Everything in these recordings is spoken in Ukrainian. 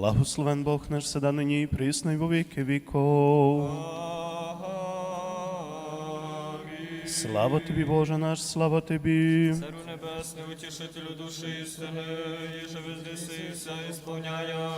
Благословен Бог наш седа нині і присно, во віки віков. Слава тобі, Боже наш, слава тобі. Царю небесний, утішителю душі істини, і же вездесися, і сповняя,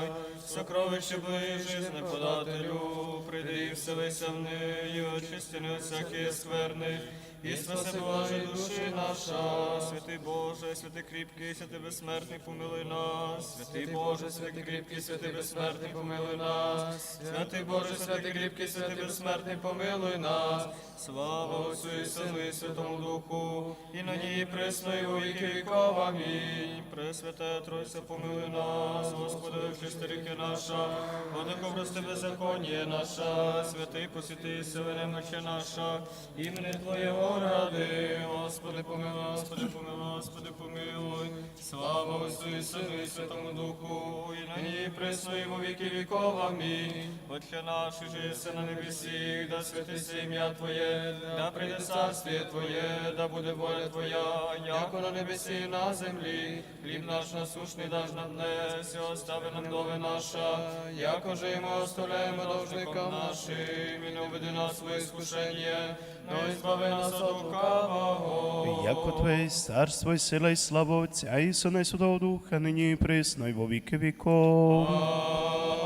сокровище Божої жизни подателю, прийди і вселися в неї, очисти не від всякої скверни, і спаси Боже душі наша, святий Боже, святий кріпкий, святий безсмертний, помилуй нас, святий Боже, святий кріпкий, святий безсмертний, помилуй нас, святий Боже, святий кріпкий, святий безсмертний, помилуй нас, слава Отцю і Сину і Святому Духу, і на ній присно, і у віки віков. Амінь. Пресвяте Тройце, помилуй нас, Господи, очисти ріки наша, Владико, прости беззаконня наша, святий посвяти себе немочі наша, імені Твоєго ради, Господи, помилуй, Господи, помилуй, Господи, помилуй, слава Отцю і Сину і Святому Духу, і на ній присно, і віки віков. Амінь. Отче наш, що на небесі, да святиться ім'я Твоє, да прийде царствіє Твоє, да буде воля Твоя, яко на небесі і на землі. Хліб наш насушний даж нам днес, і остави нам дови наша, яко же і ми оставляємо должникам нашим, і не уведи нас в іскушення, но избави нас от лукавого. Яко Твоє царство і сила і слава Отця і Сина і Святого Духа, нині і присно, і во віки віков. Амінь.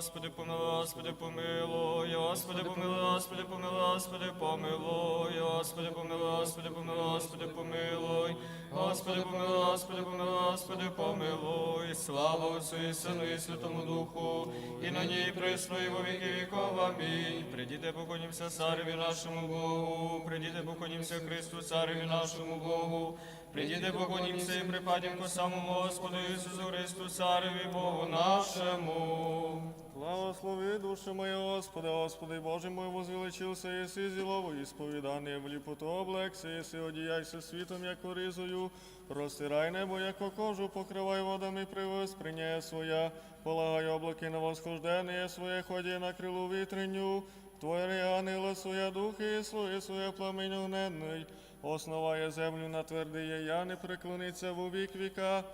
Господи, помилуй, Господи, помилуй, Господи, помилуй, Господи, помилуй, Господи, помилуй, Господи, помилуй, Господи, помилуй, Господи, помилуй, Господи, помилуй, Господи, помилуй, Господи, помилуй, слава Отцю і Сину і Святому Духу, і на ній присно, і во віки віков. Амінь. Придіте, поклонімся цареві нашому Богу, придіте, поклонімся Христу, цареві нашому Богу, Придіте, поклонімся і припадім по самому Господу Ісусу Христу, Цареві Богу нашому. Благослови душу моя, Господи, Господи, Боже мой, возвеличился, єси зілово, і сповідання в ліпоту облекся, єси одіяйся світом, як ризою, розтирай небо, як кожу, покривай водами привез, приняє своя, полагай облаки на восхождення своє, ході на крилу вітренню, Твори ангела своя духи, і своє своє пламень огненний, основає землю на твердиє, я не преклониться в вік віка,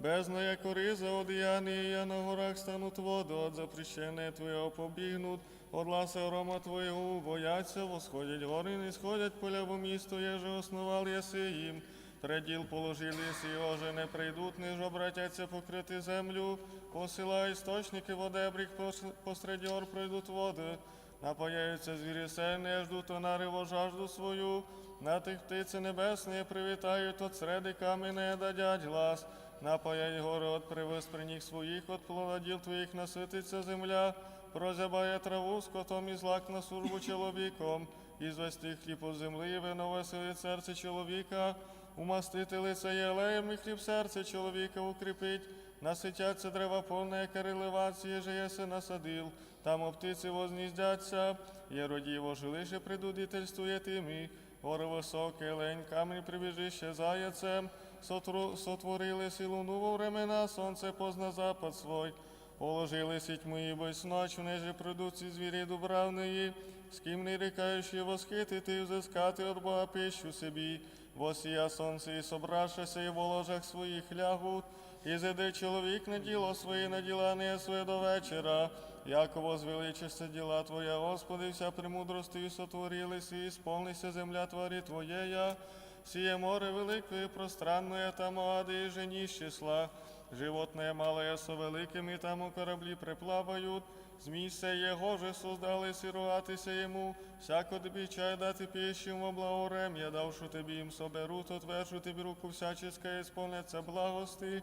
Бездна як кориза я на горах стануть води, от запрещення Твоєго побігнуть, от ласа грома Твоєго бояться, восходять гори, не сходять поля, бо місто єже основал єси їм. Преділ положили си, його же не прийдуть, не ж обратяться покрити землю, посила істочники водебріх, пос- посеред гор пройдуть води, напаяються звірі сильні, ждуть онариво жажду свою, на тих птиці небесні привітають, от среди камені дадять глас, напаяй привез при них своїх, от плододіл твоїх насититься земля, прозябає траву скотом і злак на службу чоловіком, і звести хліб у землі, вино веселить серце чоловіка, умастити лице єлеєм і хліб серце чоловіка укріпить, наситяться дерева повне, яке риливаці, єже єси насадил, там птиці возніздяться, є родіво жилище предудительствує тимі, гори високе, лень, камінь прибіжище заяцем, сотру, сотворили силу нову времена, сонце позна запад свой, положили сіть мої без ночі, неже придуть ці звірі дубравної, з ким не рікаючи восхитити, взискати от Бога пищу собі, восія сонце і собрашася, і в ложах своїх лягуть, і зайде чоловік на діло своє, на діла не своє до вечора, як возвеличишься діла Твоя, Господи, вся премудрости сотворились, і сповнися земля твори Твоєя, сіє море велике, пространное там ады и жени числа, животное малое со і там у кораблі приплавають, з місця Його же создали сіруатися йому, всяко тобі чай дати пищим во благорем, я давшу тобі їм соберу, то тверджу тобі руку всяческая, исполняться благости.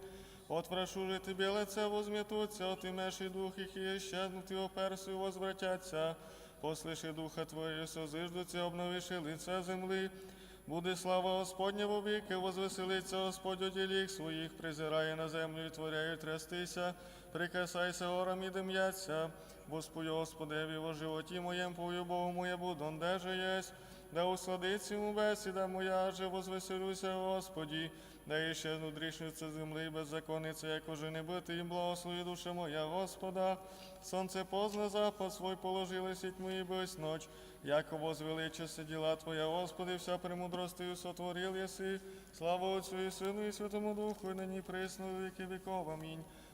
Отврашу же тебе лице возметуться, от имеш и дух их и исчезнут, и оперсу и возвратятся. Послыши духа Твоє, созиждуться, обновиши лице земли. Буде слава Господня во віки, возвеселиться Господь у своїх, призирає на землю і творяє трястися, прикасайся горам і дим'яться. Господи, Господеві, во животі моєм, пою Богу моє буду, де же єсть. Да усладиться йому бесіда моя, же возвеселюся, Господі, да іще внутрішнюється земли беззаконниця, як уже не бити, і благослови душа моя, Господа. Сонце позна запад свой положили сіть мої без ноч, яко возвеличися діла Твоя, Господи, вся премудростию сотворил єси. Слава Отцю і Сину і Святому Духу, і нині присно віки віков. Амінь.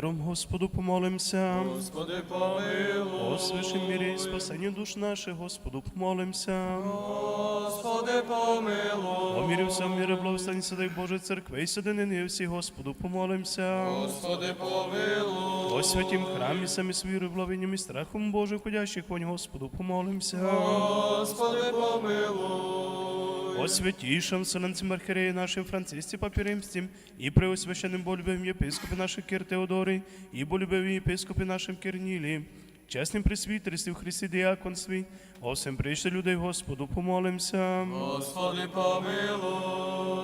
Миром Господу помолимся. Господи, помилуй. О святім мірі і спасенні душ наших, Господу помолимся. Господи, помилуй. О мірі всем мірі благостані дай Боже церкви і садинини всі, Господу помолимся. Господи, помилуй. О святім храмі самі з вірою, благовінням і страхом Божим, ходящих вонь, Господу помолимся. Господи, помилуй О святейшем Вселенцем Архиерея нашим Франциске Папе Римским и преосвященным болюбивым епископе нашим Кир Теодорий и болюбивым епископе нашим Кирнилі, чесним пресвітерстві в Христі діаконстві, о всем прийшли людей Господу помолимся. Господи, помилуй.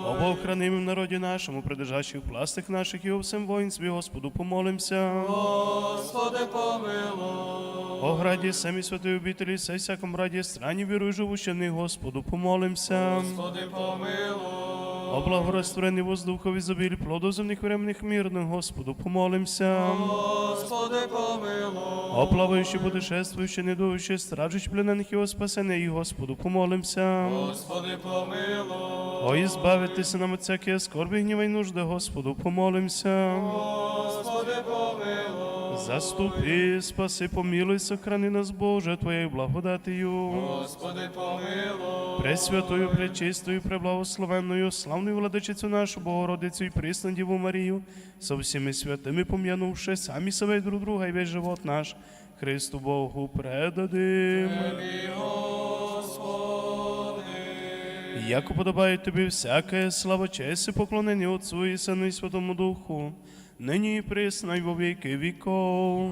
О в народі нашому, придержащих пластих наших і о всем воїнстві Господу помолимся. Господи, помилуй. О граді самі святої обітелі, все всяком раді страні вірую живущених, Господу помолимся. Господи, помилуй. О благорастворенний воздухові забіль плоду земних временних мирних, Господу помолимся. Господи, помилуй. О плаваючи, путешествуючи, недуючи, стражуч пленених його спасене, і Господу помолимся. Господи, помилуй. О, і збавитися нам от всякої скорби, гніва й нужди, Господу помолимся. Господи, помилуй. Заступи, спаси, помилуй, сохрани нас, Боже, Твоєю благодатію. Господи, помилуй. Пресвятою, пречистою, преблагословенною, славною владичицю нашу Богородицю і присну Діву Марію, со всіми святими пом'янувши самі себе і друг друга і весь живот наш, Христу Богу предадим. Господи. Як уподобає тобі всяке слава, честь і поклонення Отцу і Сину і Святому Духу, нині і присно, і во віки віков.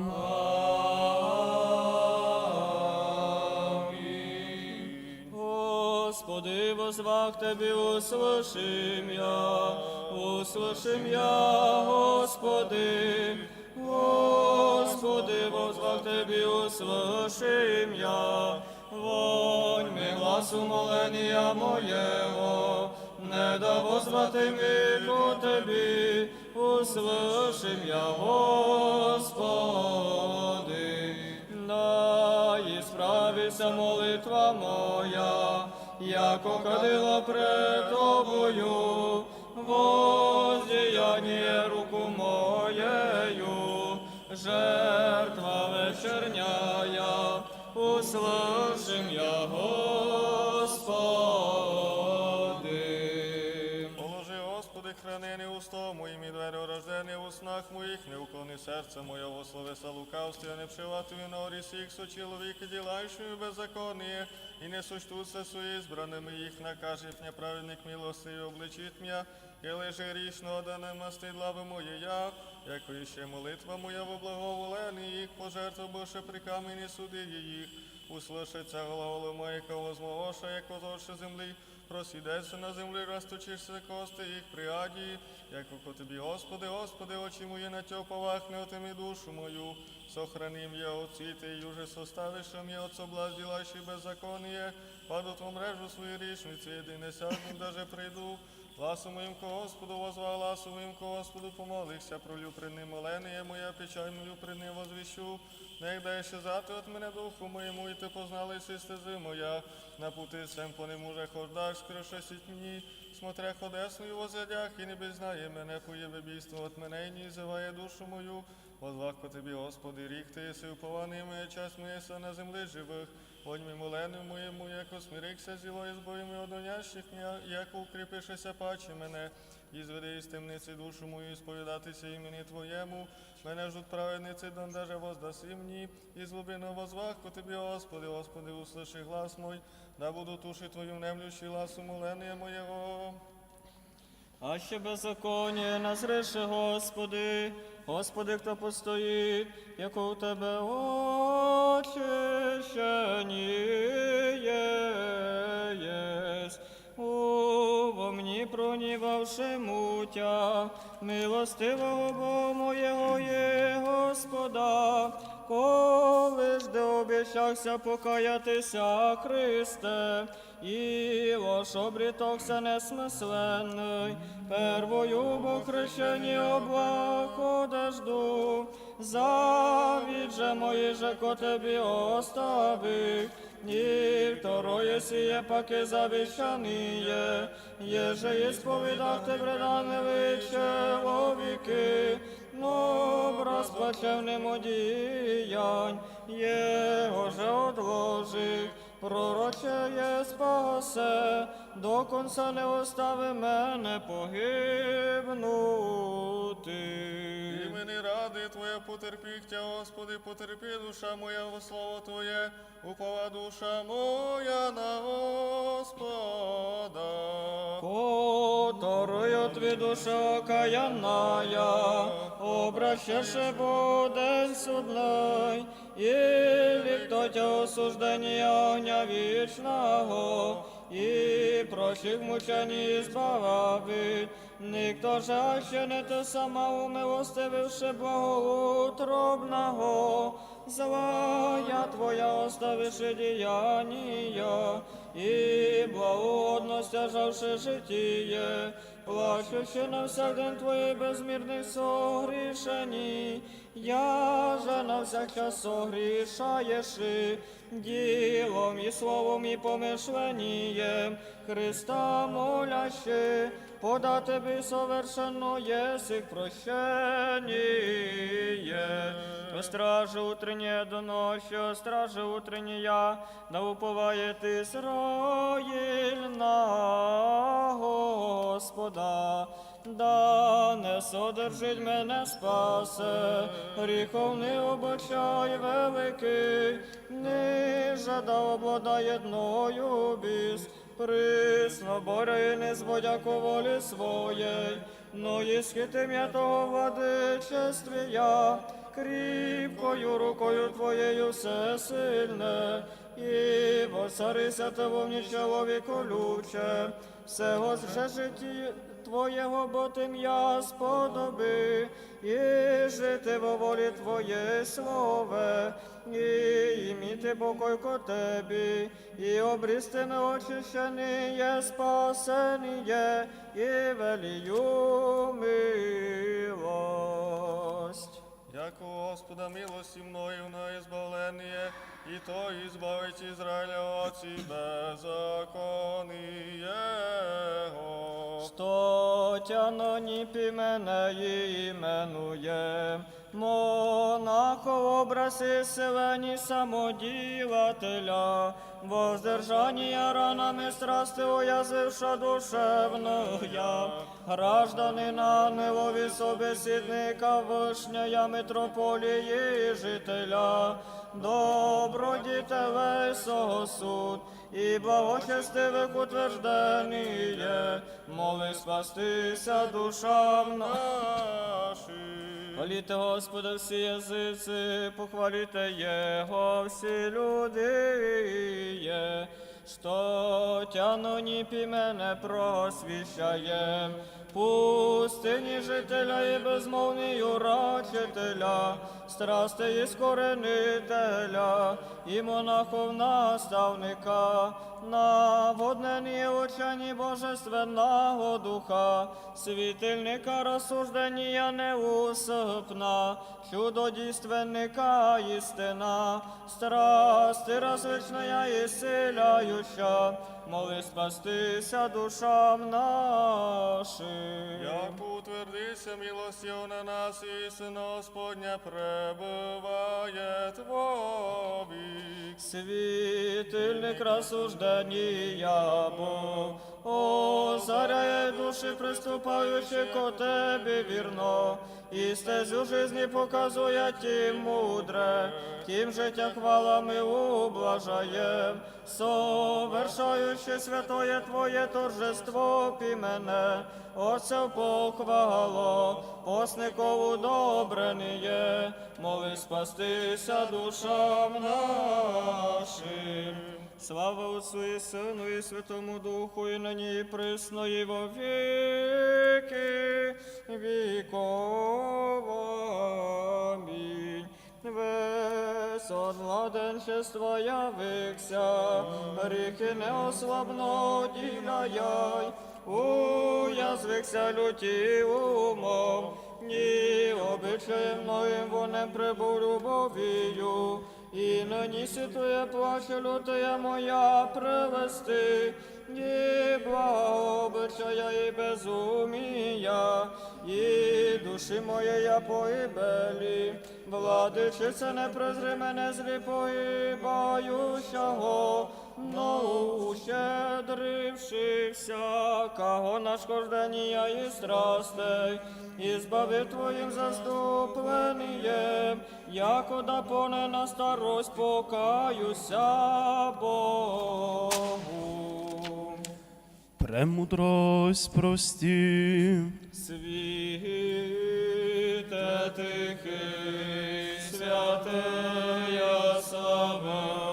Господи, возвах Тебе, услышим я, услышим я, Господи. Господи, возвах Тебе, услышим я, вонь ми гласу моления моєго, не да возвати ми ко Тебі, услышим я, Господи. І справиться молитва моя, яко кадила пред тобою, воздіяння руку моєю, жертва вечерняя, услышим я, Господи. Моїм і двері рождені в уснах моїх, не уклони серце моє, во словеса лукавстві, не вшивати вінорі сіх, со чоловіки ділаючи беззаконніє, і не сочтуться свої збраними їх, накажет неправедник милостивий обличить м'я, і лише грішного, да не мастить лави моє я, яко іще молитва моя во благоволені їх, пожертва Боже при камені суди їх, услышаться глаголи мої, кого змогоша, як озорше землі, просідеться на землі, розточишся кости їх при аді, як по тобі, Господи, Господи, очі мої на тьо повахне отими душу мою, сохрани м'я отці, ти юже составиш м'я от соблазн, ділайши беззаконніє, паду тву мрежу свою річниці, єдине сяжну, даже прийду, Гласу моїм ко Господу возвав, гласу моїм ко Господу помолився, пролю при ним моление моя, печаль мою при ним возвіщу. Не дай ще зати от мене духу моєму, і ти познали си стези моя. На пути сем по нему же хождаш, крошесіть мені, смотря ходесною возглядях, і не знає мене, поєве бійство от мене, і зиває душу мою. Возвах по тобі, Господи, рік ти єси упований моя часть моя са на землі живих. Вонь ми молену моєму, яко смирикся зіло із боями одонящих яко укріпишеся паче мене, і зведи із темниці душу мою, і сповідатися імені Твоєму. Мене ждуть праведниці, дондаже воздаси мені, і з глибини возвах по тобі, Господи, Господи, услиши глас мой, да буду туши Твою немлющий гласу моления моєго. А ще беззаконня назреше, Господи, Господи, хто постоїть, як у Тебе очищені душі мутя, милостивого Бога моєго є Господа, коли ж де обіщався покаятися Христе, і ваш обрітокся несмисленний, первою бо хрещені облах одежду, завід же мої же ко тебе оставих, і второе сіє паки завіщаніє, єже ісповідав те бредане ви чоловіки, но образ плачевним одіянь, його же одложив, пророче є спасе, до конца не остави мене погибнути. І мені ради Твоє потерпіхтя, Господи, потерпі душа моя во слово Твоє, упова душа моя на Господа. Которую твій душа окаянная, обращеше буде судной, или кто тя осуждения огня вічного, і прочих мучений збавить. Ніхто же ще не те сама умилостививши благоутробного, злая твоя оставивши діяння, і благодно стяжавши житіє, плачучи на всяк день твої безмірних согрішені, я же на всяк час согрішаєши, ділом і словом і помишленієм, Христа моляще, пода тобі совершенно єсик прощеніє. О стражи утреннє до ночі, о стражи утренняя, да уповає ти Ізраїль Господа. Да не содержить мене спасе, гріхов не обочай великий, ниже да обладає дною біс, присно боря і не зводяку волі своєї, но і схитим я того владичествія, кріпкою рукою твоєю все сильне, і воцарися того в чоловіку люче, всего же житті Твоєго, бо тим я сподоби, і жити во волі Твоє слове, і іміти покой ко Тебі, і обрісти неочищені є спасеніє, і велію милость. Яко Господа милості мною на избавление, и то избавить Израиля от себя закониего. Що тяно ніпі мене іменує, монахо образи селені самоділателя, воздержання ранами страсти уязивша душевная, гражданина Нилові собесідника вишняя митрополії жителя, добродітелей сосуд, і благочестивих утвержденіє, моли спастися душам нашим. Хваліте Господа всі язиці, похваліте Його всі люди, є, що тяно ніпі мене просвіщає, пустині жителя і безмовний урачителя, страсти і скоренителя, і монахов наставника, наводнені очані божественного духа, світильника розсуждення неусипна, чудодійственника істина, страсти розвичная і Mariusza, моли спастися душам нашим. Як утвердися милостью на нас, і Сина Господня пребыває Твовік. Світильник розсуждення Бог, озаряє душі, приступаючи ко Тебе вірно, і стезю жизни показує тім мудре, тим життя хвалами ублажаєм, совершаючи святоє Твоє торжество пімене, Отцев похвало, посникову добреніє, моли спастися душам нашим. Слава Отцу і Сину і Святому Духу, і нині і присно, і во віки віков. Амінь. Весь от явився, гріхи не ослабно діляй, уязвився люті умом, ні обичаєм моїм вонем прибув любовію, і нині Твоя плаче лютая моя привести, ні благообичая і безумія, і душі моєї погибелі, владичице не презри мене злі погибаючого, но ущедривши всякого нашкождення і страстей, і збави Твоїм заступленієм, яко да поне на старость покаюся Богу. Премудрость прості. Світе тихий, святия саме, безсмертна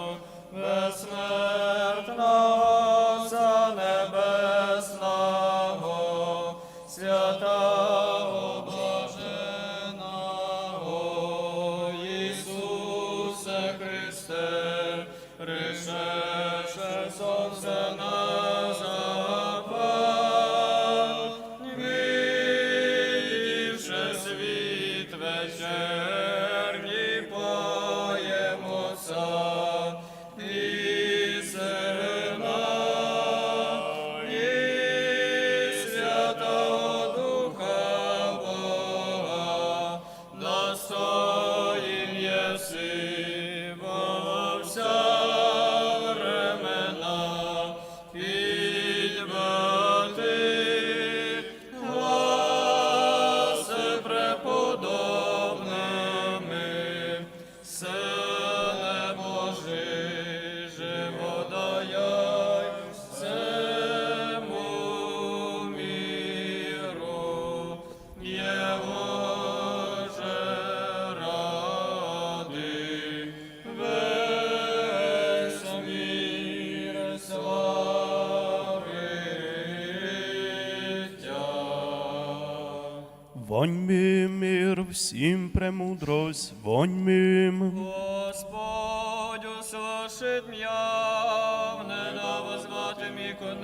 Воньми мир всім премудрость, вонь воньми. Господь услышит м'я, не да возвати мій конему.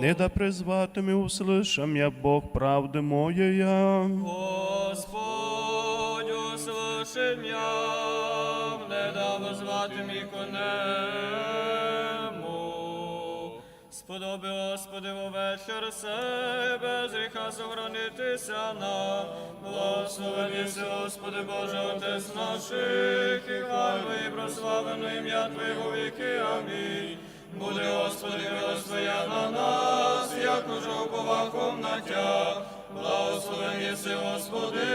Не да призвати призватими услышам я Бог правди моєя. Господи, вечір сей, без гріха сохранитися нам. Благословенісь, Господи Боже, Отець наших, і хвальби, і прославлено ім'я Твоє во віки. Амінь. Буде, Господи, милость Твоя на нас, як уже уповахом на Тя. Благословені си, Господи,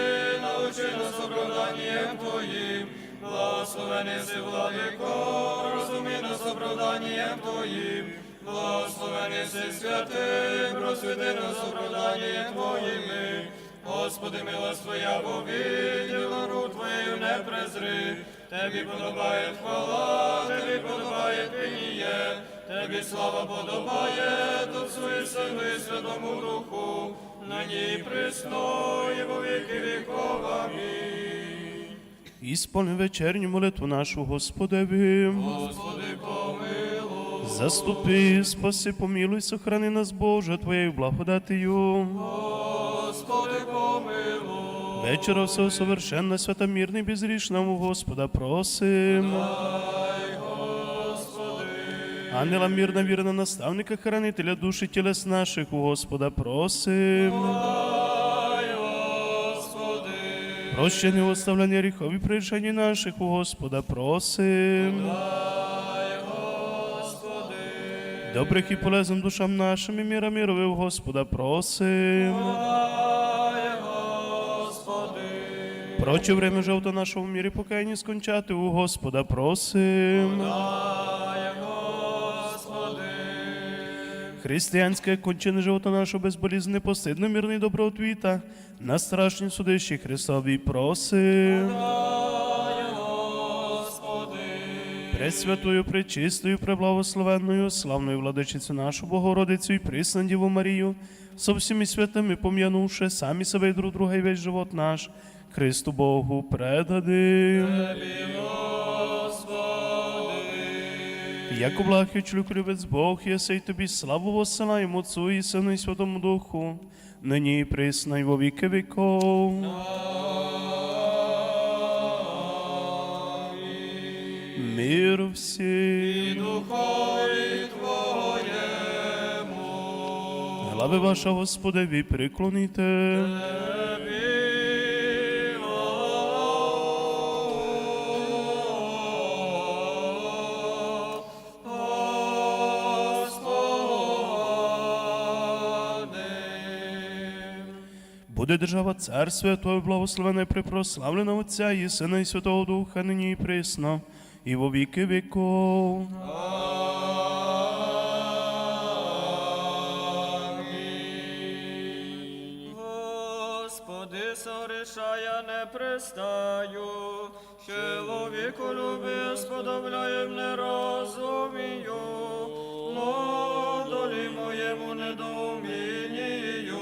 научи нас оправданням Твоїм. Благословені си, Владико, розумі нас оправданням Твоїм. Благословені си святим, просвіти нас оправданням Твоїми. Господи, милость Твоя повіділа, рук Твою не презри. Тебі подобає хвала, Тебі подобає пініє, Тебі слава подобає, Отцу і Сину і Святому Духу, нині і присно, і во віки віков. Амінь. Ісполни вечерню молитву нашу Господеві. Господи, Заступи, спаси, помилуй, сохрани нас, Боже, Твоєю благодатію. Господи, помилуй, Вечора всього совершенна, свята, мирна і безрішна у Господа просим. дай, Господи. Ангела мирна, вірна наставника, хранителя душі тілес наших у Господа просим. Дай, Господи, Прощення оставлення гріхові прирішення наших у Господа просим. дай, Добрих і полезних душам нашим і міра мірові у Господа просим. Проче время жовто нашого в мірі покаяння скончати у Господа просим. Християнське кончини живота нашого безболізне, посидно, мирний доброотвіта, на страшні судищі Христові просим. Пресвятою, пречистою, преблагословенною, славною владичицю нашу Богородицю і Діву Марію, со всіми святими пом'янувши самі себе і друг друга і весь живот наш, Христу Богу предадим. Яко благий чоловік любець Бог, єси й тобі славу воссилаємо Отцу і Сину і Святому Духу, нині і присно і во віки віков. Мир всім. Духові Твоєму. Глави ваша Господеві приклоніте. Буде держава царства Твоє благословене припрославлена Отця і Сина і Святого Духа, нині і присно, і во віки віков. Господи, сориша я не пристаю, чоловіку люби, сподобляєм не розумію, но долі моєму недоумінію,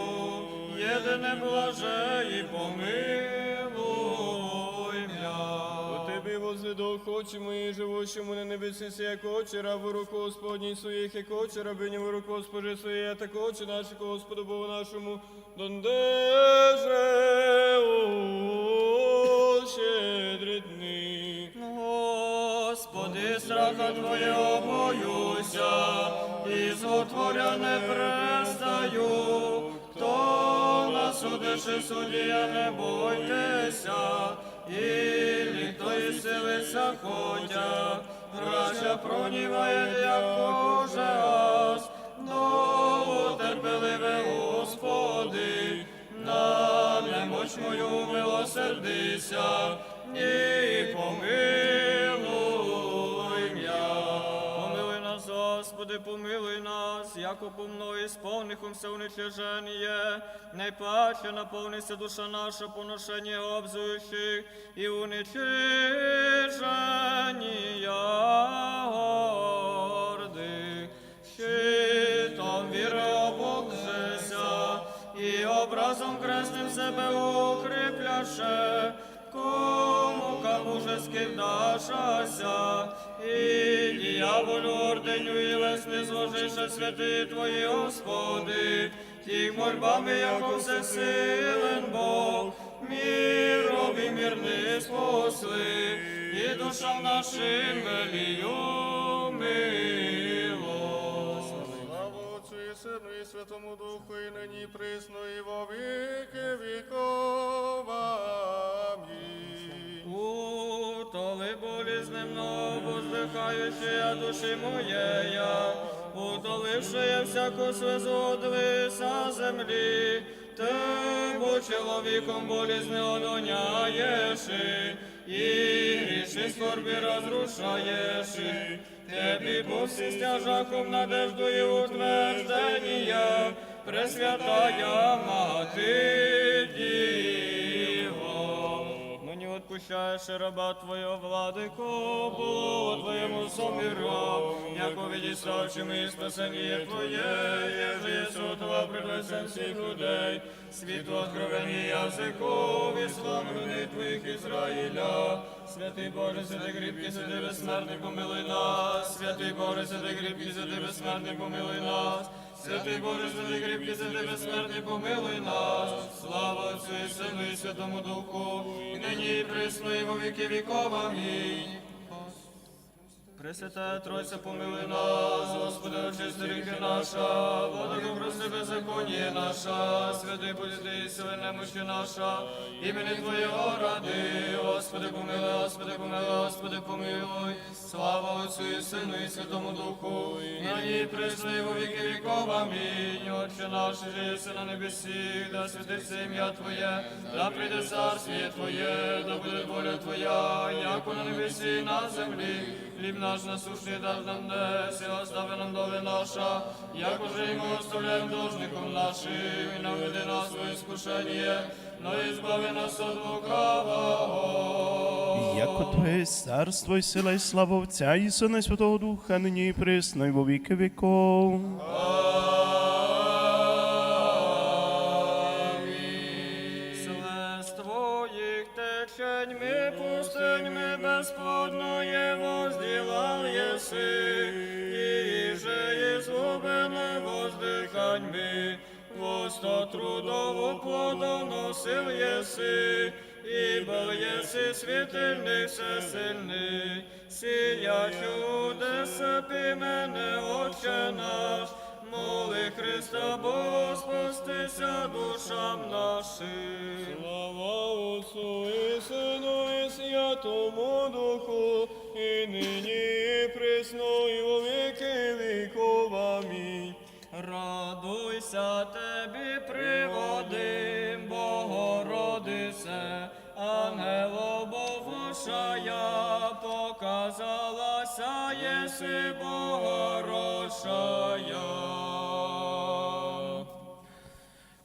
єдине блаже і помилуй Возведу очі мої, живущому на небесі, як очі, рабу руку Господній своїх, як очі, рабині в руку Госпожи своєї, а так очі наші, Господу Богу нашому, дондеже щедрі. Господи, страха Твоєго боюся, і зготворя не престаю. Хто насудиш і суддя, не бойтеся, і хто і силиться хотя, грача проніває, як коже ас, но терпеливе Господи, на немоч мою милосердися, і помилуй м'я. Помилуй нас, Господи, помилуй нас, яко по мною сповнихомся уничиження, найпаче наповниться душа наша поношення обзуючих і уничиження гордих. Щитом віри обокжеся, і образом кресним себе укріпляше, кому камужески вдашася, і діяволю орденю і лесни зложише святи Твої, Господи, тих мольбами, яко всесилен Бог, мірові мірни спосли, і душам нашим велію милость. Слава Отцю і Сину і Святому Духу, і нині присно, і во віки віков. Земного, воздихаючая душі моєя, утоливши всяку слезу од лица землі, ти, бо чоловіком болізни одоняєш, і гріші скорбі розрушаєш. Тебі Бог всі стяжаком надежду і утверждення, Пресвятая Мати Відпущаєш раба Твого владико, було Твоєму somiro, яко відіставши ми спасення Твоє, єже єсу Твого пред всіх людей, світло откровення язиков і славлюни Твоїх Ізраїля. Святий Боже, святий кріпкий, святий безсмертний, помилуй нас, святий Боже, святий кріпкий, святий безсмертний, помилуй нас. Святий Боже, святий кріпкий, святий безсмертний, помилуй нас. Слава Отцю і Сину і Святому Духу, і нині і присно, і во віки віков. Амінь. Пресвятая Тройця, помилуй нас, Господи, очисти ріхи наша, владико, прости беззаконніє наша, святий будь сили немощі наша, імені Твоєго ради, Господи, помилуй, Господи, помилуй, Господи, помилуй, слава Отцю і Сину і Святому Духу, і нині і во віки віков, амінь. Отче наш, єси на небесі, да святиться ім'я Твоє, да прийде царствіє Твоє, да буде воля Твоя, яко на небесі на землі. Хліб наш насущний дав нам десь, і остави нам доли наша, як уже ми оставляємо должником нашим, і наведи нас в іскушення, но і збави нас от лукавого. Яко Твоє царство і сила і слава Отця і Сина і Святого Духа, нині і присно, і во віки віков. Слез Твоїх течень ми пустынь безплодное возділал єси, і же ізгублене воздиханьми, вусто трудову плодоносил єси, і был єси світильний всесильний, сія чудеса мене, Отче наш, моли Христа Бога, спастися душам нашим. Слава Отцу і Сину і Святому і нині і присно, і во віки віков. Амінь. Радуйся тебі, приводи, Богородице, ангело Богошая, показалася єси Богородшая.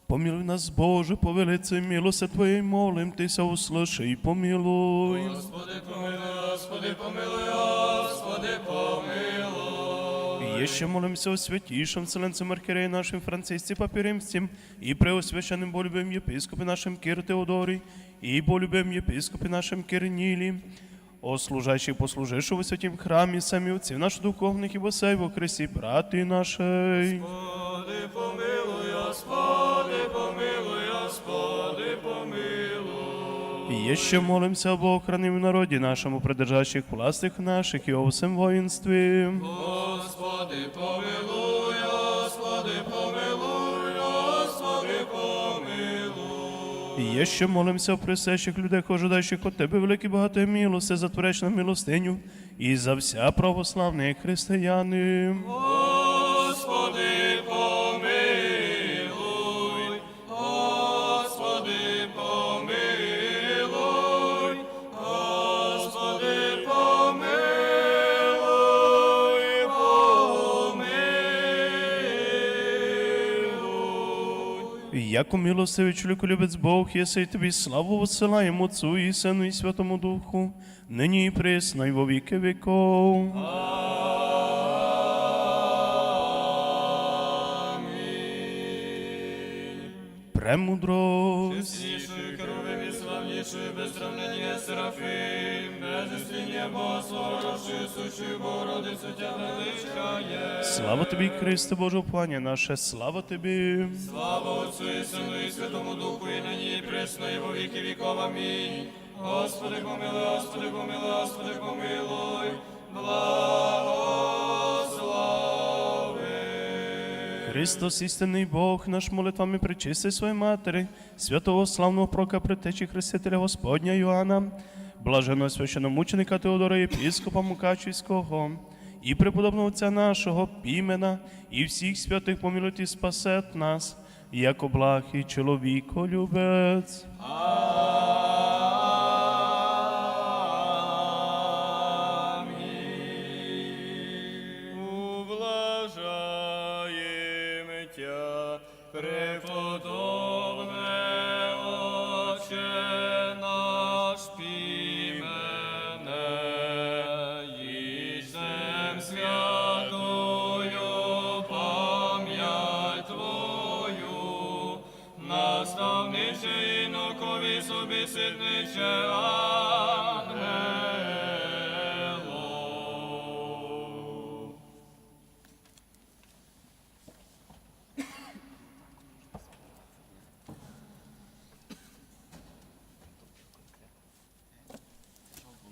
Помилуй нас, Боже, по велице милости Твоей, молим Тися, услыши и помилуй. Господи, помилуй, Господи, помилуй, Господи, помилуй. И еще молимся о святейшем Вселенце Архиерея нашим Франциске Папе Римским и преосвященным болюбим епископе нашим Кир Теодорий и болюбим епископе нашим Кирниле, о служащих послуживших во святім храмі, самі отців наших духовних і восей во Христі, брати нашей. Помилуй. И еще молимся об охране в народе нашему, придержащих властях наших и о всем воинстве. Господи, помилуй, Господи, помилуй, Господи, помилуй. Є ще молимося о присещих людей, ожидаючих от Тебе великі багатої милости, затвореч на милостиню і за вся православні християни. Господи, Яко милостивий чоловіку любець Бог, єси й тобі славу висилаємо Отцу і Сину і Святому Духу, нині і присно, і во віки віков. Премудрость. Славнішою, без сравнення Серафим, без істиння Богословшою, сущою Богородицю Тя величає. Слава тобі, Христе Боже, плані наше, слава тобі. Слава Отцю і Сину і Святому Духу, і нині і присно, і во віки віков. Амінь. Господи, помилуй, Господи, помилуй, Господи, помилуй. Благослови. Христос, істинний Бог, наш молитвами причисти своєї матері, святого славного прока притечі Хрестителя Господня Йоанна, блаженого священомученика Теодора Єпіскопа Мукачівського, і преподобного отця нашого Пімена, і всіх святих помилуйте спасет нас, як благ і чоловіко-любець. Ублажаєм